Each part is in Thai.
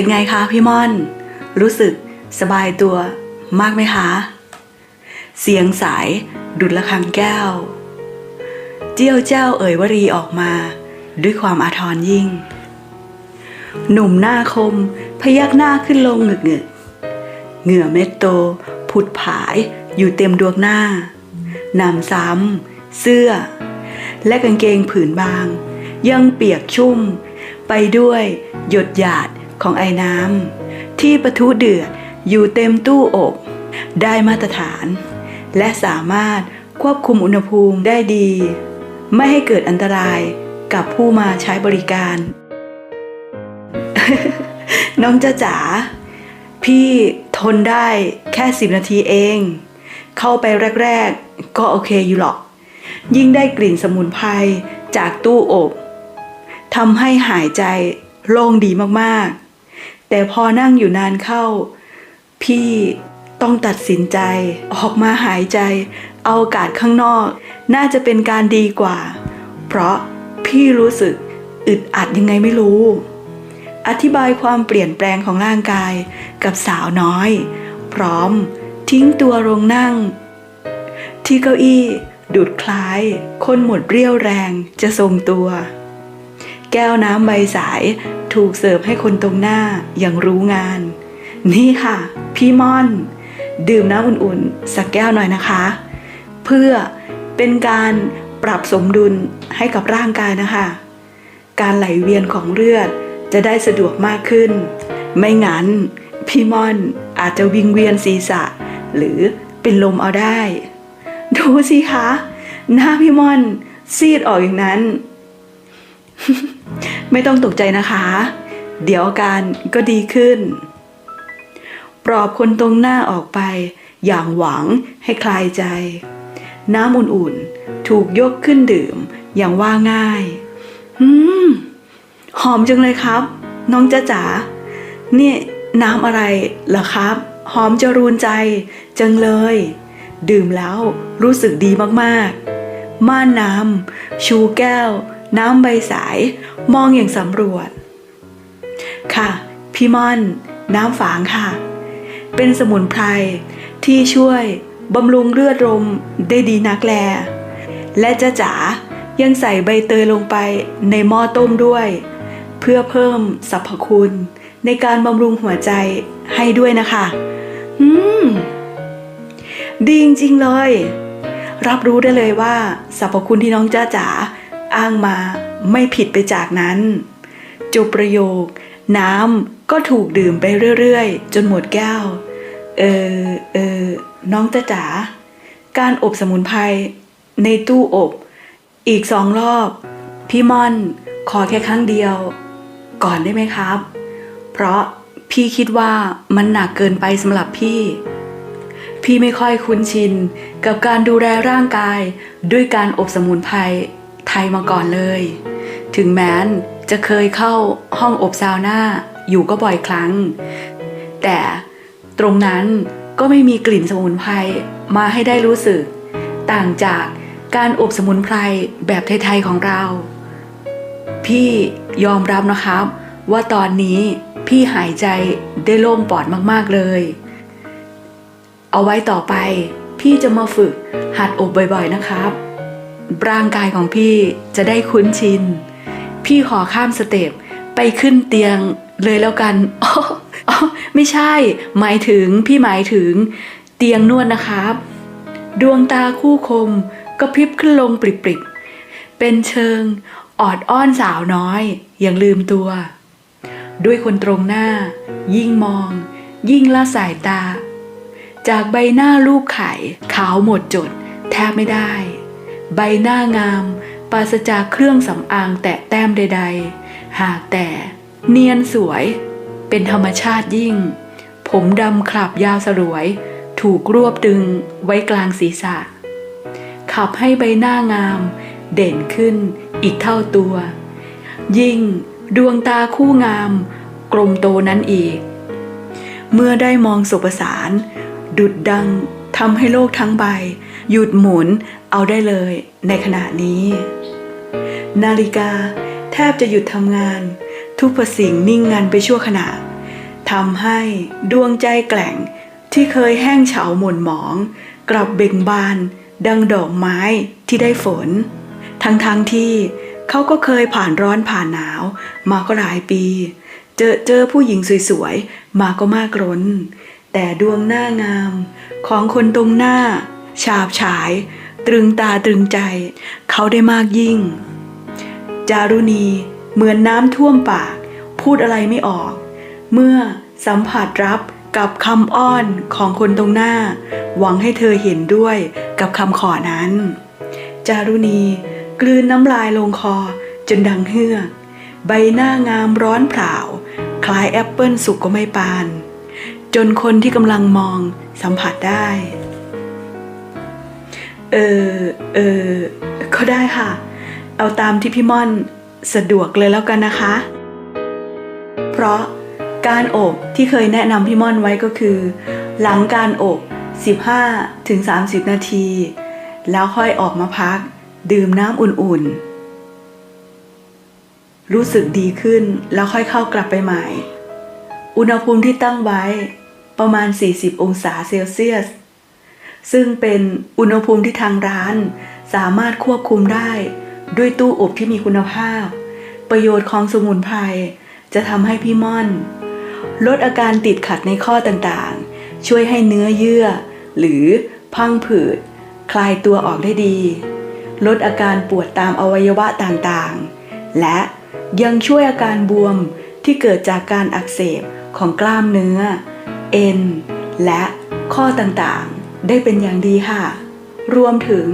เป็นไงคะพี่ม่อน รู้สึกสบายตัวมากไหมคะ เสียงสายดุดละคังแก้ว เจียวเจ้าเอ่ยวรีออกมา ด้วยความอาทรยิ่ง หนุ่มหน้าคมพยักหน้าขึ้นลงหงึกหงึกเหงื่อเม็ดโต ผุดผายอยู่เต็มดวงหน้าหนำซ้ำเสื้อ และกางเกงผืนบาง ยังเปียกชุ่ม ไปด้วยหยดหยาด ของไอ้น้ำที่ปะทุเดือดอยู่เต็มตู้อบ ได้มาตรฐาน และสามารถควบคุมอุณหภูมิได้ดี ไม่ให้เกิดอันตรายกับผู้มาใช้บริการ น้องจ้าจ๋าพี่ทนได้แค่สิบนาทีเอง เข้าไปแรก ๆ ก็โอเคอยู่หรอก ยิ่งได้กลิ่นสมุนไพรจากตู้อบทำให้หายใจโล่งดีมากๆ แต่พอนั่งอยู่นานเข้า พี่ต้องตัดสินใจ ออกมาหายใจ เอาอากาศข้างนอก น่าจะเป็นการดีกว่า เพราะพี่รู้สึกอึดอัดยังไงไม่รู้ อธิบายความเปลี่ยนแปลงของร่างกายกับสาวน้อย พร้อมทิ้งตัวลงนั่ง ที่เก้าอี้ดูดคล้าย คนหมดเรี่ยวแรงจะทรงตัว แก้วน้ำใบสาย ถูกเสิร์ฟให้คนตรงหน้าอย่างรู้งาน นี่ค่ะ พี่ม่อน ดื่มน้ำอุ่นๆ สักแก้วหน่อยนะคะ เพื่อเป็นการปรับสมดุลให้กับร่างกายนะคะ การไหลเวียนของเลือดจะได้สะดวกมากขึ้น ไม่งั้น พี่ม่อนอาจจะวิงเวียนศีรษะ หรือเป็นลมเอาได้ ดูสิคะ หน้าพี่ม่อนซีดออกอย่างนั้น ไม่ต้องตกใจนะคะ เดี๋ยวอาการก็ดีขึ้น ปลอบคนตรงหน้าออกไป อย่างหวังให้คลายใจ น้ำอุ่นๆ ถูกยกขึ้นดื่มอย่างว่าง่าย อืม หอมจังเลยครับ น้องจ๊ะจ๋านี่น้ำอะไรเหรอครับ หอมจรูนใจ จังเลย ดื่มแล้วรู้สึกดีมากๆ ม่านน้ำชูแก้ว น้ำใบสาย มองอย่างสำรวจ ค่ะ พี่ม่อน น้ำฝางค่ะ เป็นสมุนไพรที่ช่วยบำรุงเลือดลมได้ดีนักแล และจ้าจ๋ายังใส่ใบเตยลงไปในหม้อต้มด้วย เพื่อเพิ่มสรรพคุณ ในการบำรุงหัวใจให้ด้วยนะคะ อืม ดีจริงๆเลย รับรู้ได้เลยว่าสรรพคุณที่น้องจ้าจ๋า อ้างมาไม่ผิดไปจากนั้น จบประโยค น้ำก็ถูกดื่มไปเรื่อยๆ จนหมดแก้ว เออเออน้องจ้าจ๋าการอบสมุนไพรในตู้อบ อีกสองรอบ พี่ม่อนขอแค่ครั้งเดียว ก่อนได้ไหมครับ เพราะพี่คิดว่ามันหนักเกินไปสำหรับพี่ พี่ไม่ค่อยคุ้นชินกับการดูแลร่างกายด้วยการอบสมุนไพร ไทยมาก่อนเลย ถึงแม้นจะเคยเข้าห้องอบซาวน่าอยู่ก็บ่อยครั้ง แต่ตรงนั้นก็ไม่มีกลิ่นสมุนไพรมาให้ได้รู้สึก ต่างจากการอบสมุนไพรแบบไทยๆของเรา พี่ยอมรับนะครับ ว่าตอนนี้พี่หายใจได้โล่งปอดมากๆเลย เอาไว้ต่อไป พี่จะมาฝึกหัดอบบ่อยๆนะครับ ร่างกายของพี่จะได้คุ้นชิน พี่ขอข้ามสเต็ปไปขึ้นเตียงเลยแล้วกันอ๋ออ๋อไม่ใช่ หมายถึงพี่หมายถึง เตียงนวดนะครับ ดวงตาคู่คมก็พริบขึ้นลงปริบๆ เป็นเชิงออดอ้อนสาวน้อย อย่างลืมตัว ด้วยคนตรงหน้า ยิ่งมอง ยิ่งละสายตา จากใบหน้าลูกไข่ขาวหมดจด แทบไม่ได้ ใบหน้างาม ปราศจากเครื่องสำอางแตะแต้มใด ๆ หากแต่เนียนสวย เป็นธรรมชาติยิ่ง ผมดำขลับยาวสลวย ถูกรวบตึงไว้กลางศีรษะ ขับให้ใบหน้างาม เด่นขึ้นอีกเท่าตัว ยิ่งดวงตาคู่งาม กลมโตนั้นอีก เมื่อได้มองสุประสานดุดดังทำให้โลกทั้งใบ หยุดหมุน เอาได้เลยในขณะนี้ นาฬิกาแทบจะหยุดทำงาน ทุกสิ่งนิ่งงันไปชั่วขณะทำให้ดวงใจแกล่งที่เคยแห้งเฉาหม่นหมอง กลับเบ่งบาน ดังดอกไม้ที่ได้ฝน ทั้งๆทที่เขาก็เคยผ่านร้อนผ่านหนาว มาก็หลายปี เจอเจอผู้หญิงสวยๆ มาก็มากล้น แต่ดวงหน้างามของคนตรงหน้า ฉาบฉาย ตรึงตาตรึงใจ เขาได้มากยิ่ง จารุณีเหมือนน้ำท่วมปาก พูดอะไรไม่ออก เมื่อสัมผัสรับกับคำอ้อนของคนตรงหน้า หวังให้เธอเห็นด้วยกับคำขอนั้น จารุณีกลืนน้ำลายลงคอจนดังเฮือกใบหน้างามร้อนเผาคล้ายแอปเปิลสุกก็ไม่ปาน จนคนที่กำลังมองสัมผัสได้ เออ เออ ก็ได้ค่ะ เอาตามที่พี่ม่อนสะดวกเลยแล้วกันนะคะ เพราะการอบที่เคยแนะนำพี่ม่อนไว้ก็คือ หลังการอบ 15-30 นาที แล้วค่อยออกมาพัก ดื่มน้ำอุ่นๆ รู้สึกดีขึ้นแล้วค่อยเข้ากลับไปใหม่ อุณหภูมิที่ตั้งไว้ประมาณ 40 องศาเซลเซียส ซึ่งเป็นอุณหภูมิที่ทางร้าน สามารถควบคุมได้ ด้วยตู้อบที่มีคุณภาพ ประโยชน์ของสมุนไพรจะทำให้พี่ม่อน ลดอาการติดขัดในข้อต่างๆ ช่วยให้เนื้อเยื่อ หรือพังผืด คลายตัวออกได้ดี ลดอาการปวดตามอวัยวะต่างๆ และยังช่วยอาการบวมที่เกิดจากการอักเสบของกล้ามเนื้อ เอ็น และข้อต่างๆ ได้เป็นอย่างดีค่ะ รวมถึง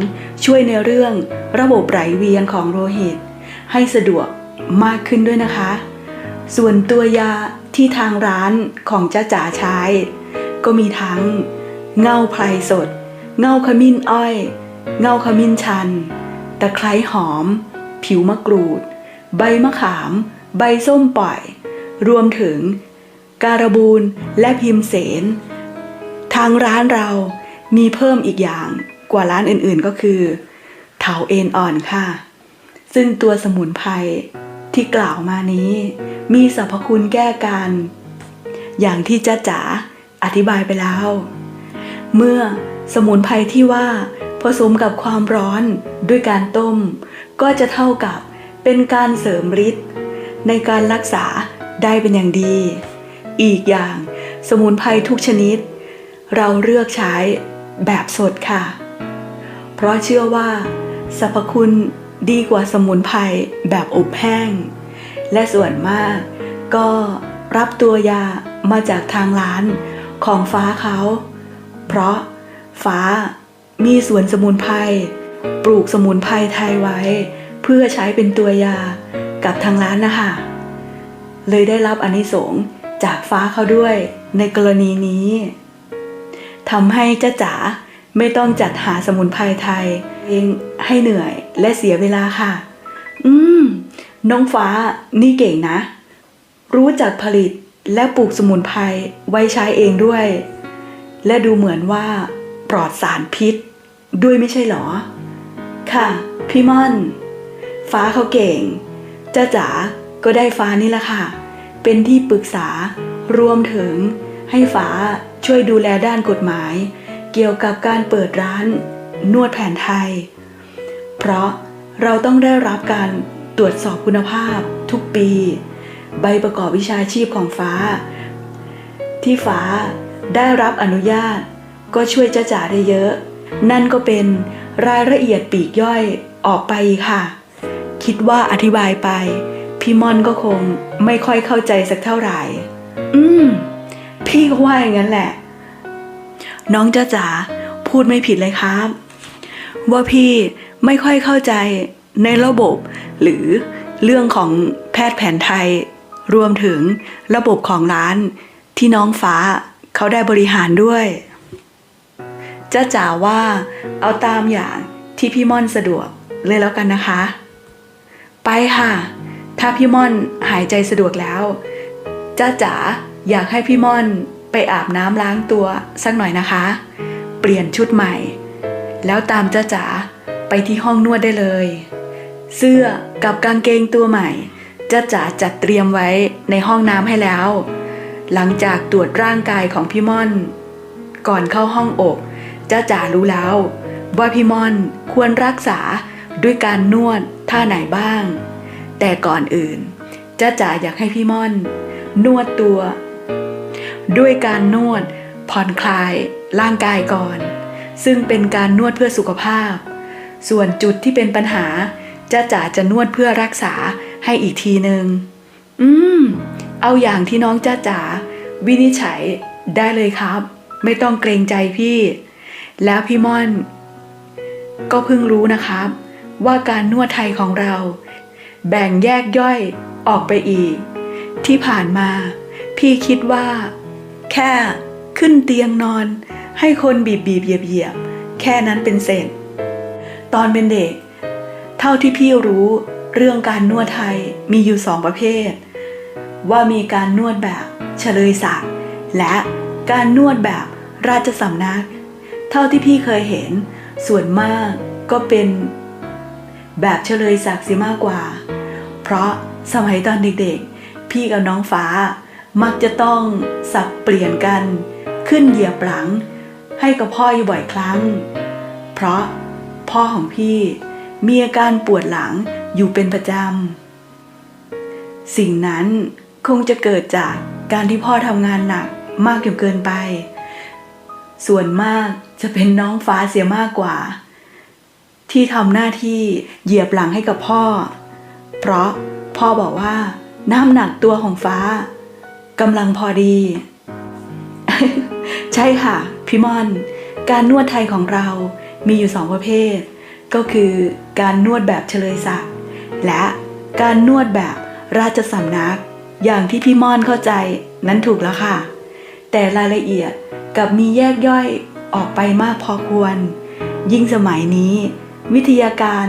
ช่วยในเรื่องระบบไหลเวียนของโลหิต ให้สะดวกมากขึ้นด้วยนะคะ ส่วนตัวยาที่ทางร้านของจ้าจ๋าใช้ ก็มีทั้งเงาไพรสด เงาขมิ้นอ้อย เงาขมิ้นชัน ตะไคร้หอม ผิวมะกรูด ใบมะขาม ใบส้มปล่อย รวมถึงการบูนและพิมเสน ทางร้านเรา มีเพิ่มอีกอย่างกว่าร้านอื่นๆก็คือ เถาเอ็นอ่อนค่ะ ซึ่งตัวสมุนไพรที่กล่าวมานี้ มีสรรพคุณแก้การ อย่างที่จ้าจ๋าอธิบายไปแล้ว เมื่อสมุนไพรที่ว่าผสมกับความร้อนด้วยการต้ม ก็จะเท่ากับเป็นการเสริมฤทธิ์ในการรักษาได้เป็นอย่างดี อีกอย่างสมุนไพรทุกชนิด เราเลือกใช้ แบบสดค่ะ เพราะเชื่อว่าสรรพคุณดีกว่าสมุนไพรแบบอบแห้ง และส่วนมากก็รับตัวยามาจากทางร้านของฟ้าเขา เพราะฟ้ามีสวนสมุนไพรปลูกสมุนไพรไทยไว้ เพื่อใช้เป็นตัวยากับทางร้านนะคะ เลยได้รับอนิสงส์จากฟ้าเขาด้วยในกรณีนี้ ทำให้จ้าจ๋าไม่ต้องจัดหาสมุนไพรไทย เองให้เหนื่อยและเสียเวลาค่ะ อืม น้องฟ้านี่เก่งนะ รู้จักผลิตและปลูกสมุนไพรไว้ใช้เองด้วย และดูเหมือนว่าปลอดสารพิษ ด้วยไม่ใช่หรอ ค่ะ พี่ม่อน ฟ้าเขาเก่งจ้าจ๋าก็ได้ฟ้านี่แหละค่ะ เป็นที่ปรึกษารวมถึงให้ฟ้า ช่วยดูแลด้านกฎหมาย เกี่ยวกับการเปิดร้าน นวดแผนไทย เพราะเราต้องได้รับการตรวจสอบคุณภาพทุกปี ใบประกอบวิชาชีพของฟ้า ที่ฟ้าได้รับอนุญาต ก็ช่วยจ้าจ๋าได้เยอะ นั่นก็เป็นรายละเอียดปีกย่อยออกไปค่ะ คิดว่าอธิบายไป พี่ม่อนก็คงไม่ค่อยเข้าใจสักเท่าไหร่ อืม พี่ก็ว่าอย่างนั้นแหละ น้องจ้าจ๋าพูดไม่ผิดเลยครับ ว่าพี่ไม่ค่อยเข้าใจในระบบ หรือเรื่องของแพทย์แผนไทย รวมถึงระบบของร้านที่น้องฟ้าเขาได้บริหารด้วยจ้าจ๋าว่าเอาตามอย่างที่พี่ม่อนสะดวกเลยแล้วกันนะคะ ไปค่ะ ถ้าพี่ม่อนหายใจสะดวกแล้วจ้าจ๋า อยากให้พี่ม่อนไปอาบน้ำล้างตัวสักหน่อยนะคะ เปลี่ยนชุดใหม่ แล้วตามจ้าจ๋าไปที่ห้องนวดได้เลย เสื้อกับกางเกงตัวใหม่จ้าจ๋าจัดเตรียมไว้ในห้องน้ำให้แล้ว หลังจากตรวจร่างกายของพี่ม่อน ก่อนเข้าห้องอกจ้าจ๋ารู้แล้ว ว่าพี่ม่อนควรรักษาด้วยการนวดท่าไหนบ้าง แต่ก่อนอื่นจ้าจ๋าอยากให้พี่ม่อน นวดตัว ด้วยการนวด ผ่อนคลาย ร่างกายก่อน ซึ่งเป็นการนวดเพื่อสุขภาพ ส่วนจุดที่เป็นปัญหาจ้าจ๋าจะนวดเพื่อรักษาให้อีกทีหนึ่งอืม เอาอย่างที่น้องจ้าจ๋าวินิจฉัยได้เลยครับ ไม่ต้องเกรงใจพี่ แล้วพี่ม่อน ก็เพิ่งรู้นะครับ ว่าการนวดไทยของเรา แบ่งแยกย่อยออกไปอีก ที่ผ่านมา พี่คิดว่า แค่ขึ้นเตียงนอน ให้คนบีบบีบเหยียบเหยียบแค่นั้นเป็นเสร็จ ตอนเป็นเด็ก เท่าที่พี่รู้เรื่องการนวดไทยมีอยู่สองประเภท ว่ามีการนวดแบบเฉลยศักดิ์และการนวดแบบราชสำนัก เท่าที่พี่เคยเห็น ส่วนมากก็เป็นแบบเฉลยศักดิ์เสียมากกว่า เพราะสมัยตอนเด็กๆ พี่กับน้องฟ้า มักจะต้องสับเปลี่ยนกันขึ้นเหยียบหลัง ให้กับพ่ออยู่บ่อยครั้ง เพราะพ่อของพี่มีอาการปวดหลังอยู่เป็นประจำ สิ่งนั้นคงจะเกิดจากการที่พ่อทำงานหนักมากจนเกินไป ส่วนมากจะเป็นน้องฟ้าเสียมากกว่า ที่ทำหน้าที่เหยียบหลังให้กับพ่อ เพราะพ่อบอกว่าน้ำหนักตัวของฟ้า กำลังพอดี ใช่ค่ะ พี่ม่อน การนวดไทยของเรามีอยู่สองประเภท ก็คือการนวดแบบเฉลยศักดิ์และการนวดแบบราชสำนัก อย่างที่พี่ม่อนเข้าใจนั้นถูกแล้วค่ะ แต่รายละเอียดกับมีแยกย่อยออกไปมากพอควร ยิ่งสมัยนี้ วิทยาการ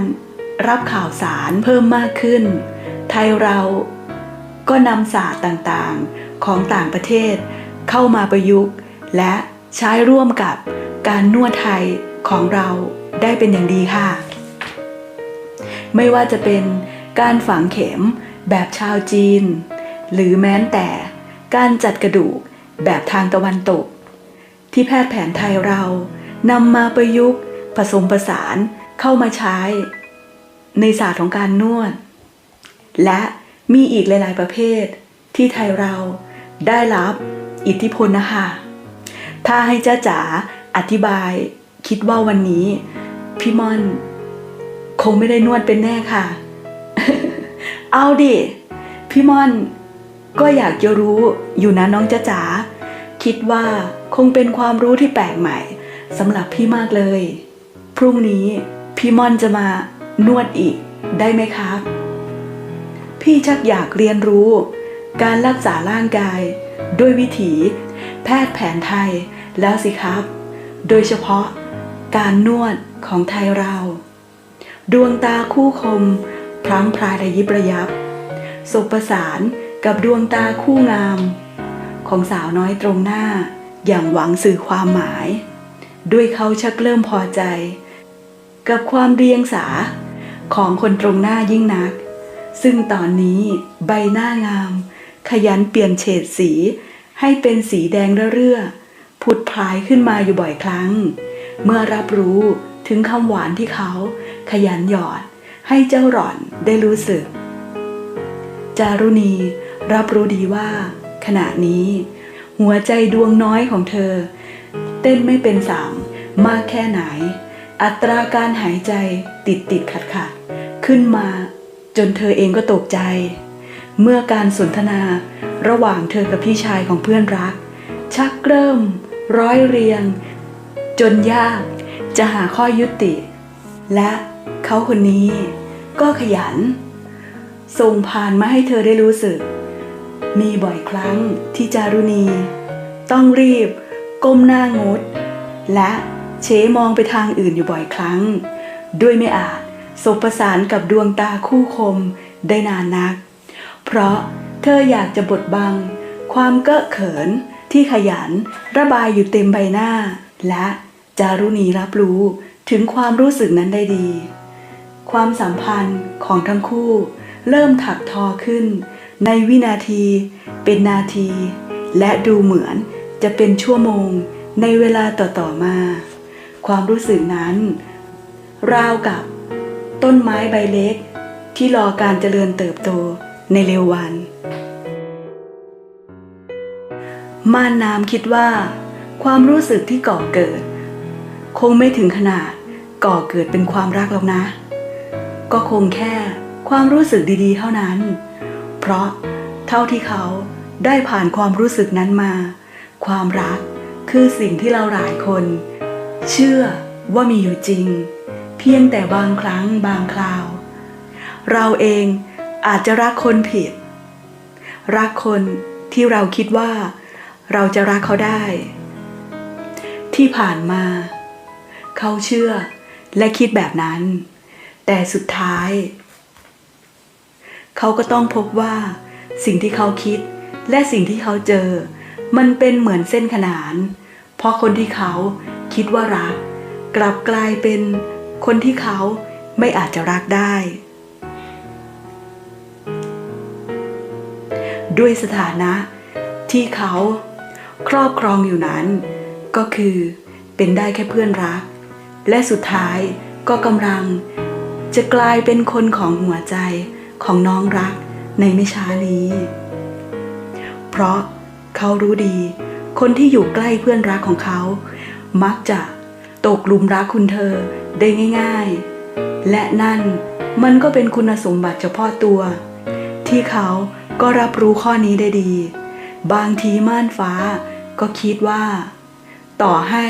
รับข่าวสารเพิ่มมากขึ้น ไทยเราก็นำศาสตร์ต่างๆ ของต่างประเทศ เข้ามาประยุกต์ และใช้ร่วมกับการนวดไทยของเราได้เป็นอย่างดีค่ะ ไม่ว่าจะเป็นการฝังเข็มแบบชาวจีน หรือแม้แต่การจัดกระดูกแบบทางตะวันตก ที่แพทย์แผนไทยเรานำมาประยุกต์ ผสมผสานเข้ามาใช้ ในศาสตร์ของการนวด และมีอีกหลาย ๆ ประเภทที่ไทยเรา ได้รับอิทธิพลนะคะ ถ้าให้จ้าจ๋าอธิบายคิดว่าวันนี้ พี่ม่อน คงไม่ได้นวดเป็นแน่ค่ะ เอาดิ พี่ม่อน ก็อยากจะรู้อยู่นะน้องจ้าจ๋าคิดว่าคงเป็นความรู้ที่แปลกใหม่สำหรับพี่มากเลย พรุ่งนี้พี่ม่อนจะมานวดอีกได้ไหมครับ พี่ชักอยากเรียนรู้ การรักษาร่างกาย ด้วยวิถี แพทย์แผนไทยแล้วสิครับ โดยเฉพาะ การนวดของไทยเรา ดวงตาคู่คม พร้ำพรายระยิบระยับสบประสานกับดวงตาคู่งาม ของสาวน้อยตรงหน้า อย่างหวังสื่อความหมาย ด้วยเขาชักเริ่มพอใจ กับความเรียงสาของคนตรงหน้ายิ่งนัก ซึ่งตอนนี้ใบหน้างาม ขยันเปลี่ยนเฉดสี ให้เป็นสีแดงเรื่อผุดพลายขึ้นมาอยู่บ่อยครั้ง เมื่อรับรู้ถึงคำหวานที่เขา ขยันหยอด ให้เจ้าหล่อนได้รู้สึก จารุณีรับรู้ดีว่า ขณะนี้ หัวใจดวงน้อยของเธอ เต้นไม่เป็นสามมากแค่ไหน อัตราการหายใจติดติดขัดขัดขึ้นมา จนเธอเองก็ตกใจ เมื่อการสนทนาระหว่างเธอกับพี่ชายของเพื่อนรัก ชักเริ่ม ร้อยเรียง จนยากจะหาข้อยุติ และเขาคนนี้ก็ขยัน ส่งผ่านมาให้เธอได้รู้สึก มีบ่อยครั้งที่จารุณี ต้องรีบ ก้มหน้างด และเชมองไปทางอื่นอยู่บ่อยครั้ง ด้วยไม่อาจสบประสานกับดวงตาคู่คมได้นานนัก เพราะเธออยากจะบดบัง ความเก้อเขินที่ขยันระบายอยู่เต็มใบหน้า และจารุณีรับรู้ถึงความรู้สึกนั้นได้ดี ความสัมพันธ์ของทั้งคู่ เริ่มถักทอขึ้น ในวินาที เป็นนาที และดูเหมือนจะเป็นชั่วโมงในเวลาต่อๆมา ความรู้สึกนั้น ราวกับต้นไม้ใบเล็ก ที่รอการเจริญเติบโต ในเร็ววัน ม่านน้ำคิดว่า ความรู้สึกที่ก่อเกิด คงไม่ถึงขนาดก่อเกิดเป็นความรักหรอกนะ ก็คงแค่ความรู้สึกดีๆ เท่านั้น เพราะเท่าที่เขาได้ผ่านความรู้สึกนั้นมา ความรักคือสิ่งที่เราหลายคน เชื่อว่ามีอยู่จริง เพียงแต่บางครั้งบางคราว เราเอง อาจจะรักคนผิด รักคนที่เราคิดว่าเราจะรักเขาได้ ที่ผ่านมา เขาเชื่อและคิดแบบนั้น แต่สุดท้าย เขาก็ต้องพบว่า สิ่งที่เขาคิดและสิ่งที่เขาเจอ มันเป็นเหมือนเส้นขนาน เพราะคนที่เขาคิดว่ารัก กลับกลายเป็นคนที่เขาไม่อาจจะรักได้ ด้วยสถานะที่เขาครอบครองอยู่นั้น ก็คือเป็นได้แค่เพื่อนรัก และสุดท้ายก็กำลัง จะกลายเป็นคนของหัวใจของน้องรักในไม่ช้านี้ เพราะเขารู้ดี คนที่อยู่ใกล้เพื่อนรักของเขา มักจะตกหลุมรักคุณเธอได้ง่าย ๆ และนั่นมันก็เป็นคุณสมบัติเฉพาะตัว ที่เขา ก็รับรู้ข้อนี้ได้ดี บางทีม่านฟ้าก็คิดว่า ต่อให้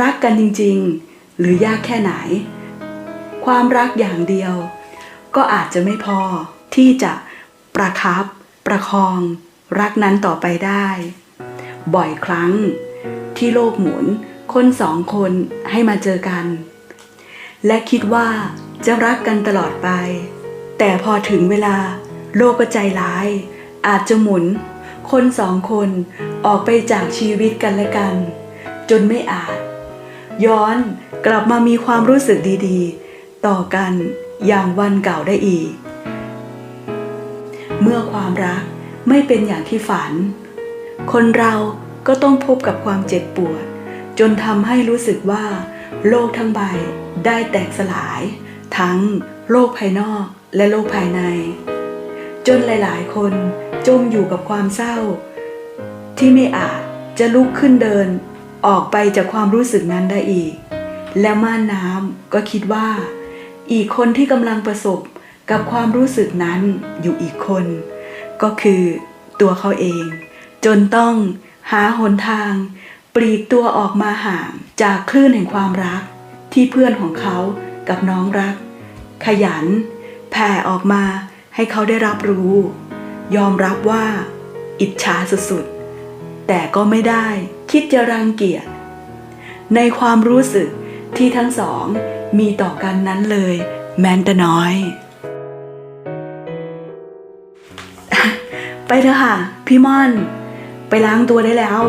รักกันจริงๆ หรือยากแค่ไหน ความรักอย่างเดียว ก็อาจจะไม่พอที่จะประคับประคองรักนั้นต่อไปได้ บ่อยครั้งที่โลกหมุนคนสองคนให้มาเจอกัน และคิดว่าจะรักกันตลอดไป แต่พอถึงเวลา โลกก็ใจร้าย อาจจะหมุน คนสองคนออกไปจากชีวิตกันและกัน จนไม่อาจ ย้อนกลับมามีความรู้สึกดีๆ ต่อกันอย่างวันเก่าได้อีก เมื่อความรักไม่เป็นอย่างที่ฝัน คนเราก็ต้องพบกับความเจ็บปวด จนทำให้รู้สึกว่า โลกทั้งใบได้แตกสลาย ทั้งโลกภายนอกและโลกภายใน จนหลายๆ คนจมอยู่กับความเศร้า ที่ไม่อาจจะลุกขึ้นเดิน ออกไปจากความรู้สึกนั้นได้อีก และม่านน้ำก็คิดว่า อีกคนที่กำลังประสบกับความรู้สึกนั้นอยู่อีกคน ก็คือตัวเขาเอง จนต้องหาหนทาง ปลีกตัวออกมาห่างจากคลื่นแห่งความรัก ที่เพื่อนของเขากับน้องรัก ขยัน แผ่ออกมา ให้เขาได้รับรู้ ยอมรับว่า อิจฉาสุดๆ แต่ก็ไม่ได้คิดจะรังเกียจ ในความรู้สึกที่ทั้งสองมีต่อกันนั้นเลย แม้แต่น้อย ไปเถอะค่ะ พี่ม่อน ไปล้างตัวได้แล้ว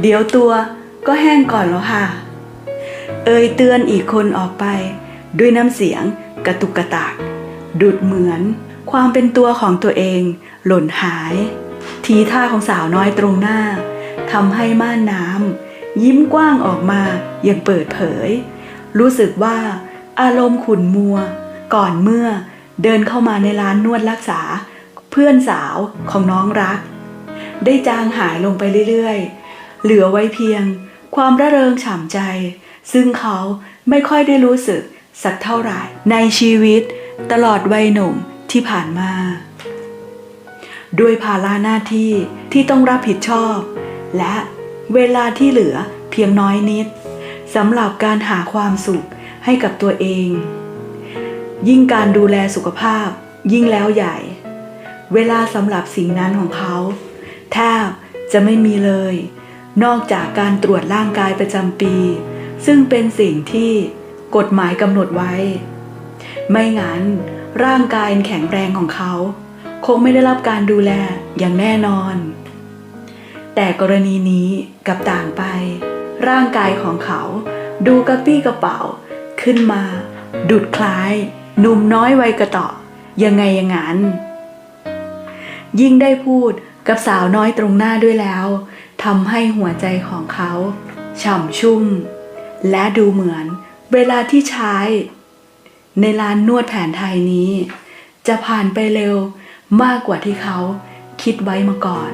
เดี๋ยวตัวก็แห้งก่อนแล้วค่ะ เอ่ยเตือนอีกคนออกไป ด้วยน้ำเสียงกระตุกกระตาก ดุดเหมือน ความเป็นตัวของตัวเอง หล่นหาย ทีท่าของสาวน้อยตรงหน้าทำให้ม่านน้ำยิ้มกว้างออกมาอย่างเปิดเผย รู้สึกว่า อารมณ์ขุ่นมัว ก่อนเมื่อเดินเข้ามาในร้านนวดรักษา เพื่อนสาวของน้องรัก ได้จางหายลงไปเรื่อยๆ เหลือไว้เพียง ความระเริงฉ่ำใจ ซึ่งเขาไม่ค่อยได้รู้สึกสักเท่าไหร่ในชีวิต ตลอดวัยหนุ่มที่ผ่านมา ด้วยภาระหน้าที่ที่ต้องรับผิดชอบ และเวลาที่เหลือเพียงน้อยนิดสำหรับการหาความสุขให้กับตัวเอง ยิ่งการดูแลสุขภาพยิ่งแล้วใหญ่ เวลาสำหรับสิ่งนั้นของเขา แทบจะไม่มีเลย นอกจากการตรวจร่างกายประจำปี ซึ่งเป็นสิ่งที่กฎหมายกำหนดไว้ ไม่งั้น ร่างกายแข็งแรงของเขา คงไม่ได้รับการดูแลอย่างแน่นอน แต่กรณีนี้กับต่างไป ร่างกายของเขาดูกระปี้กระเป๋าขึ้นมา ดุดคล้ายหนุ่มน้อยวัยกระเต่อยังไงอย่างนั้น ยิ่งได้พูดกับสาวน้อยตรงหน้าด้วยแล้วทำให้หัวใจของเขา ฉ่ำชุ่ม และดูเหมือนเวลาที่ใช้ ในร้านนวดแผนไทยนี้ จะผ่านไปเร็วมากกว่าที่เขาคิดไว้มาก่อน